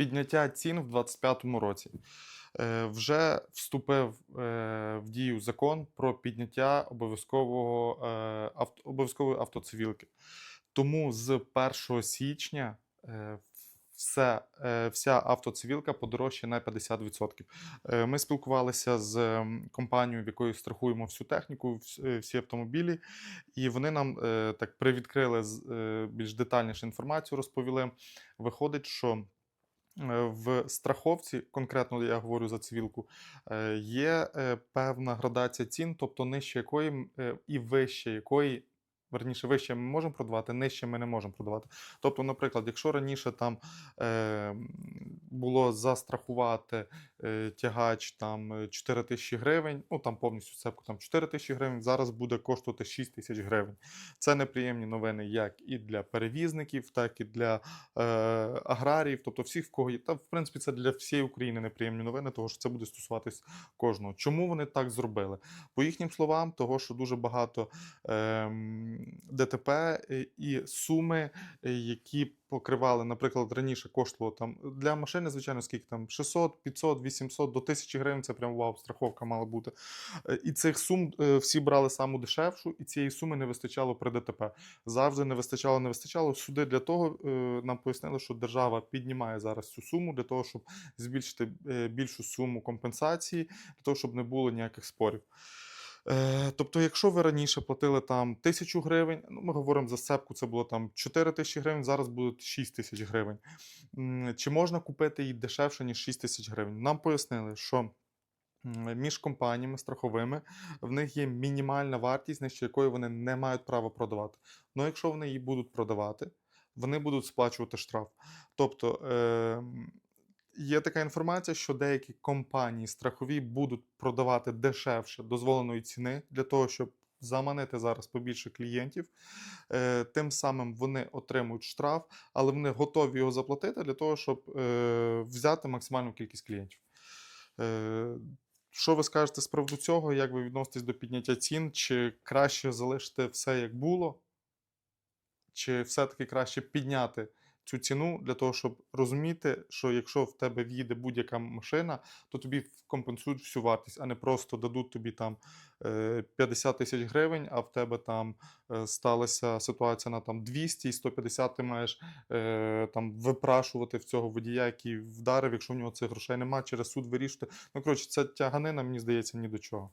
Підняття цін в 2025 році. Е, Вже вступив е, в дію закон про підняття обов'язкового, е, авто, обов'язкової автоцивілки. Тому з 1 січня все, вся автоцивілка подорожчає на 50%. Е, Ми спілкувалися з компанією, в якої страхуємо всю техніку, всі автомобілі, і вони нам так привідкрили більш детальніше інформацію, розповіли. Виходить, що в страховці, конкретно я говорю за цивілку, е, є е, певна градація цін, тобто нижче якої е, і вище якої. Верніше, вище ми можемо продавати, нижче ми не можемо продавати. Тобто, наприклад, якщо раніше там е, було застрахувати е, тягач там е, 4 тисячі гривень, ну там повністю цепку там 4 тисячі гривень, зараз буде коштувати 6 тисяч гривень. Це неприємні новини як і для перевізників, так і для е, аграріїв, тобто всіх, в кого є. Та, в принципі, це для всієї України неприємні новини, тому що це буде стосуватись кожного. Чому вони так зробили? По їхнім словам, того, що дуже багато ем, ДТП е, і суми, е, які покривали, наприклад, раніше коштувало там для машини, звичайно, скільки там 600, 500, 800 до 1000 гривень. Це прям вау, страховка мала бути. Е, І цих сум всі брали саму дешевшу, і цієї суми не вистачало при ДТП. Завжди не вистачало, не вистачало. Суди для того нам пояснили, що держава піднімає зараз цю суму для того, щоб збільшити більшу суму компенсації, для того, щоб не було ніяких спорів. Е, Тобто, якщо ви раніше платили там тисячу гривень, ну ми говоримо за сцепку, це було там 4 тисячі гривень, зараз будуть 6 тисяч гривень. Чи можна купити її дешевше, ніж 6 тисяч гривень? Нам пояснили, що між компаніями страховими в них є мінімальна вартість, нижче якої вони не мають права продавати. Ну, якщо вони її будуть продавати, вони будуть сплачувати штраф. Тобто ем, є така інформація, що деякі компанії страхові будуть продавати дешевше дозволеної ціни для того, щоб заманити зараз побільше клієнтів. Е, Тим самим вони отримують штраф, але вони готові його заплатити для того, щоб е, взяти максимальну кількість клієнтів. Е, Що ви скажете з приводу цього? Як ви відноситесь до підняття цін? Чи краще залишити все як було? Чи все-таки краще підняти цю ціну для того, щоб розуміти, що якщо в тебе в'їде будь-яка машина, то тобі компенсують всю вартість, а не просто дадуть тобі там е, 50 тисяч гривень, а в тебе там е, сталася ситуація на там 200 і 150 ти маєш е, там випрашувати в цього водія, який вдарив, якщо в нього цих грошей немає, через суд вирішити. Ну коротше, це тяганина, мені здається, ні до чого.